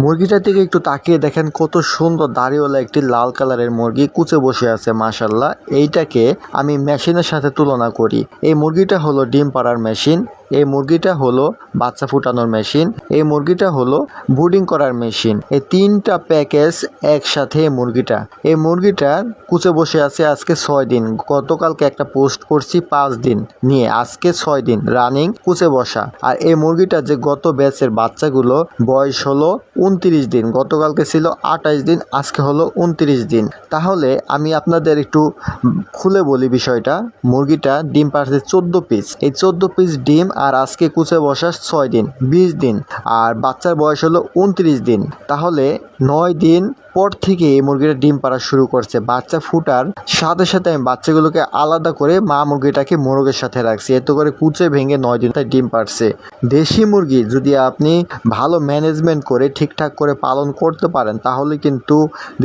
মুরগিটার দিকে একটু তাকিয়ে দেখেন কত সুন্দর দাড়িওয়ালা একটি লাল কালারের মুরগি কুচে বসে আছে মাসাল্লাহ এইটাকে আমি মেশিনের সাথে তুলনা করি। এই মুরগিটা হলো ডিম পাড়ার মেশিন এই মুরগিটা হলো বাচ্চা ফুটানোর মেশিন। এই মুরগিটা হলো ব্রুডিং করার মেশিন। এই তিনটা প্যাকেজ একসাথে এই মুরগিটা। এই মুরগিটা কুচে বসে আছে আজকে ছয় দিন। গতকালকে একটা পোস্ট করছি পাঁচ দিন নিয়ে। আজকে ছয় দিন রানিং, কুচে বসা। আর এই মুরগিটা যে গত ব্যাচের বাচ্চাগুলো বয়স হলো উনত্রিশ দিন। গতকালকে ছিল আঠাইশ দিন, আজকে হলো উনত্রিশ দিন। তাহলে আমি আপনাদের একটু খুলে বলি বিষয়টা। মুরগিটা ডিম পারছে চোদ্দ পিস এই চোদ্দ পিস ডিম আর আজকে কুচে বসা ছয় দিন, বিশ দিন, আর বাচ্চার বয়স হলো উনত্রিশ দিন। তাহলে নয় দিন পর থেকে এই মুরগিটা ডিম পাড়া শুরু করছে। বাচ্চা ফুটার সাথে সাথে আমি বাচ্চাগুলোকে আলাদা করে মা মুরগিটাকে মোরগের সাথে রাখছি। এত করে কুচে ভেঙে নয় দিন তাই ডিম পাড়ছে। দেশি মুরগি যদি আপনি ভালো ম্যানেজমেন্ট করে ঠিকঠাক করে পালন করতে পারেন, তাহলে কিন্তু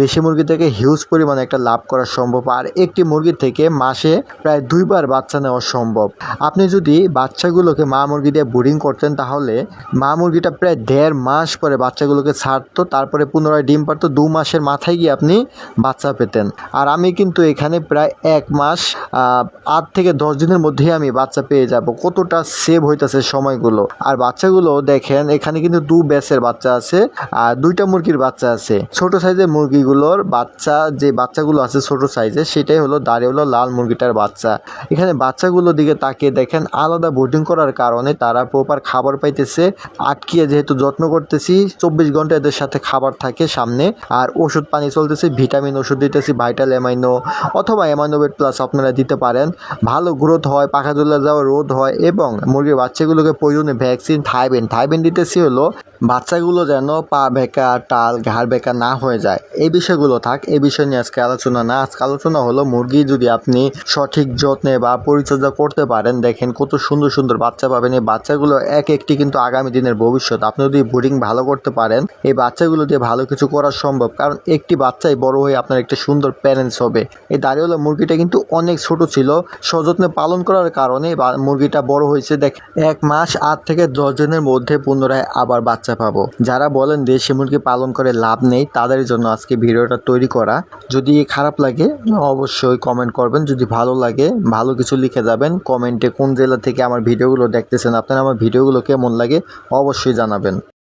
দেশি মুরগি থেকে হিউজ পরিমাণে একটা লাভ করা সম্ভব। আর একটি মুরগি থেকে মাসে প্রায় দুইবার বাচ্চা নেওয়া সম্ভব। আপনি যদি বাচ্চাগুলোকে মা মুরগি দিয়ে বোর্ডিং করতেন তাহলে মা মুরগিটা প্রায় দেড় মাস পরে বাচ্চাগুলোকে ছাড়তো, তারপরে পুনরায় ডিম পারতো দু মাসের মাথায় গিয়ে আপনি বাচ্চা পেতেন। আর আমি কিন্তু এখানে প্রায় এক মাস আট থেকে দশ দিনের মধ্যেই আমি বাচ্চা পেয়ে যাব। কতটা সেভ হইতেছে সময়গুলো। আর বাচ্চাগুলো দেখেন, এখানে কিন্তু দু ব্যাচের বাচ্চা আছে, আর দুইটা মুরগির বাচ্চা আছে। ছোট সাইজের মুরগিগুলোর বাচ্চা, যে বাচ্চাগুলো আছে ছোট সাইজের সেটাই হলো দাঁড়িয়ে হলো লাল মুরগিটার বাচ্চা। এখানে বাচ্চাগুলোর দিকে তাকিয়ে দেখেন, আলাদা বোর্ডিং করার কারণে তারা প্রপার খাবার পাইতেছে। আটকিয়ে যেহেতু যত্ন করতেছি, চব্বিশ ঘণ্টা এদের সাথে খাবার থাকে সামনে। আর ওষুধ পানি চলতেছে, ভিটামিন ওষুধ দিতেছি, ভাইটাল অ্যামাইনো অথবা অ্যামাইনোবেট প্লাস আপনারা দিতে পারেন। ভালো গ্রোথ হয়, পাখা জ্বলে যাওয়া রোধ হয় এবং মুরগির বাচ্চাগুলোকে প্রয়োজনে ভ্যাকসিন থাইবেন থাইবেন দিতেছি হলো বাচ্চাগুলো যেন পা বেঁকা টাল, ঘাড় বেঁকা না হয়ে যায়। এই বিষয়গুলো থাক, এই বিষয় নিয়ে আজকে আলোচনা না। আজকে আলোচনা হলো মুরগি যদি আপনি সঠিক যত্নে বা পরিচর্যা করতে পারেন, দেখেন কত সুন্দর সুন্দর বাচ্চা পাবেন। এই বাচ্চাগুলো এক একটি কিন্তু আগামী দিনের ভবিষ্যৎ। আপনি যদি ব্রিডিং ভালো করতে পারেন, এই বাচ্চাগুলো দিয়ে ভালো কিছু করা সম্ভব। কারণ একটি বাচ্চাই বড় হয়ে আপনার একটা সুন্দর প্যারেন্টস হবে। এই দাঁড়িওয়ালা মুরগিটা কিন্তু অনেক ছোট ছিল। সযত্নে পালন করার কারণে মুরগিটা বড় হয়েছে। দেখ, এক মাস আট থেকে দশ দিনের মধ্যে পুনরায় আবার বাচ্চা পাবো। যারা বলেন দেশি মুরগি পালন করে লাভ নেই, তাদের জন্য আজকে ভিডিওটা তৈরি করা। যদি খারাপ লাগে, অবশ্যই কমেন্ট করবেন। যদি ভালো লাগে, ভালো কিছু লিখে যাবেন। কমেন্টে কোন জেলা থেকে আমার ভিডিওগুলো দেখতেছেন আপনারা আমার ভিডিওগুলো কেমন লাগে অবশ্যই জানাবেন।